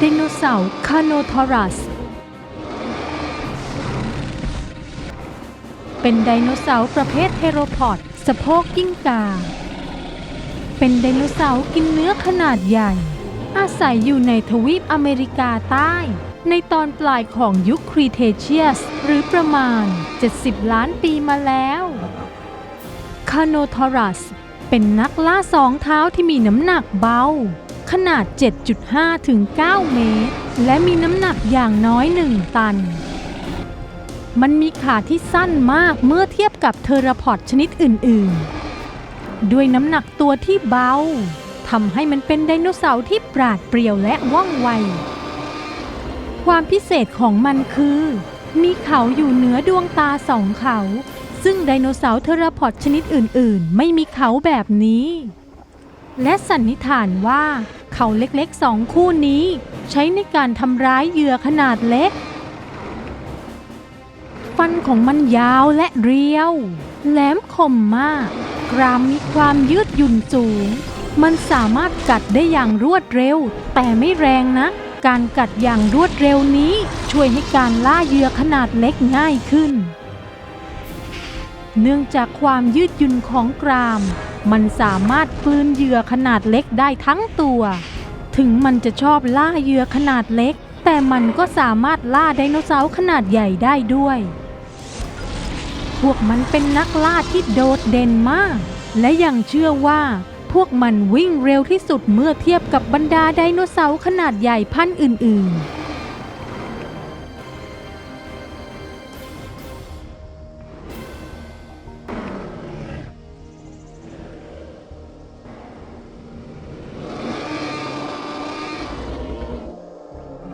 ไดโนเสาร์คาโนทอรัส เป็นไดโนเสาร์ประเภทเทโรพอดสะโพกกิ้งกา เป็นไดโนเสาร์กินเนื้อขนาดใหญ่ อาศัยอยู่ในทวีปอเมริกาใต้ ในตอนปลายของยุคครีเทเชียส หรือประมาณ 70 ล้านปีมาแล้วคาโนทอรัส เป็นนักล่าสองเท้าที่มีน้ำหนักเบา ขนาด 7.5 ถึง 9 เมตร และมีน้ำหนักอย่างน้อย 1 ตัน มันมีขาที่สั้นมากเมื่อเทียบกับเทอราพอดชนิดอื่น ๆ ด้วยน้ำหนักตัวที่เบาทำให้มันเป็นไดโนเสาร์ที่ปราดเปรียวและว่องไว ความพิเศษของมันคือ มีเขาอยู่เหนือดวงตาสองเขา ซึ่งไดโนเสาร์เทอราพอดชนิดอื่น ๆ ไม่มีเขาแบบนี้ และสันนิษฐานว่า เขาเล็กๆสองคู่นี้ ใช้ในการทำร้ายเหยื่อขนาดเล็ก ฟันของมันยาวและเรียว แหลมคมมาก กรามมีความยืดหยุ่นสูง มันสามารถกัดได้อย่างรวดเร็ว แต่ไม่แรงนะ การกัดอย่างรวดเร็วนี้ ช่วยให้การล่าเหยื่อขนาดเล็กง่ายขึ้น เนื่องจากความยืดหยุ่นของกรามมันสามารถกลืนเหยื่อขนาดเล็กได้ทั้งตัว ถึงมันจะชอบล่าเหยื่อขนาดเล็ก แต่มันก็สามารถล่าไดโนเสาร์ขนาดใหญ่ได้ด้วย พวกมันเป็นนักล่าที่โดดเด่นมาก และยังเชื่อว่า พวกมันวิ่งเร็วที่สุดเมื่อเทียบกับบรรดาไดโนเสาร์ขนาดใหญ่พันธุ์อื่น